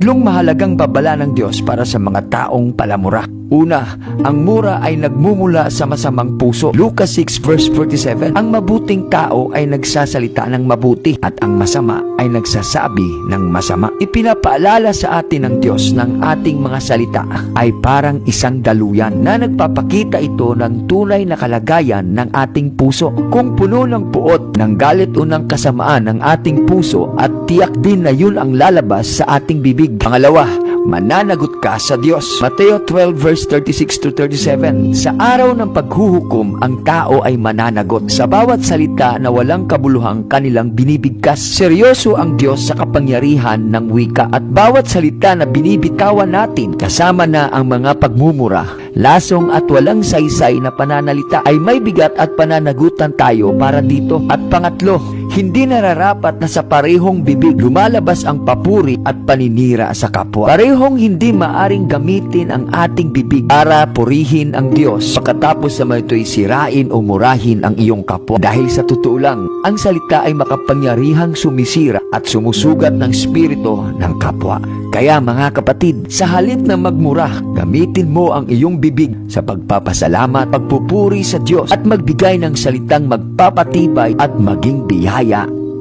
Tatlong mahalagang babala ng Diyos para sa mga taong palamura. Una, ang mura ay nagmumula sa masamang puso. Lucas 6 verse 47, ang mabuting tao ay nagsasalita ng mabuti at ang masama ay nagsasabi ng masama. Ipinapaalala sa atin ng Diyos ng ating mga salita ay parang isang daluyan na nagpapakita ito ng tunay na kalagayan ng ating puso. Kung puno ng puot, ng galit o ng kasamaan ng ating puso at tiyak din na yun ang lalabas sa ating bibig. Pangalawa, mananagot ka sa Diyos. Mateo 12 verse 36 to 37. Sa araw ng paghuhukom, ang tao ay mananagot sa bawat salita na walang kabuluhang kanilang binibigkas. Seryoso ang Diyos sa kapangyarihan ng wika at bawat salita na binibitawan natin kasama na ang mga pagmumura, lasong at walang saysay na pananalita ay may bigat at pananagutan tayo para dito. At pangatlo, hindi nararapat na sa parehong bibig lumalabas ang papuri at paninira sa kapwa. Parehong hindi maaring gamitin ang ating bibig para purihin ang Diyos pagkatapos naman ito'y sirain o murahin ang iyong kapwa. Dahil sa totoo lang, ang salita ay makapangyarihang sumisira at sumusugat ng spirito ng kapwa. Kaya mga kapatid, sa halip na magmura, gamitin mo ang iyong bibig sa pagpapasalamat, pagpupuri sa Diyos at magbigay ng salitang magpapatibay at maging biyaya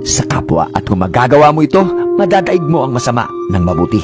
sa kapwa. At kung magagawa mo ito, madadaig mo ang masama ng mabuti.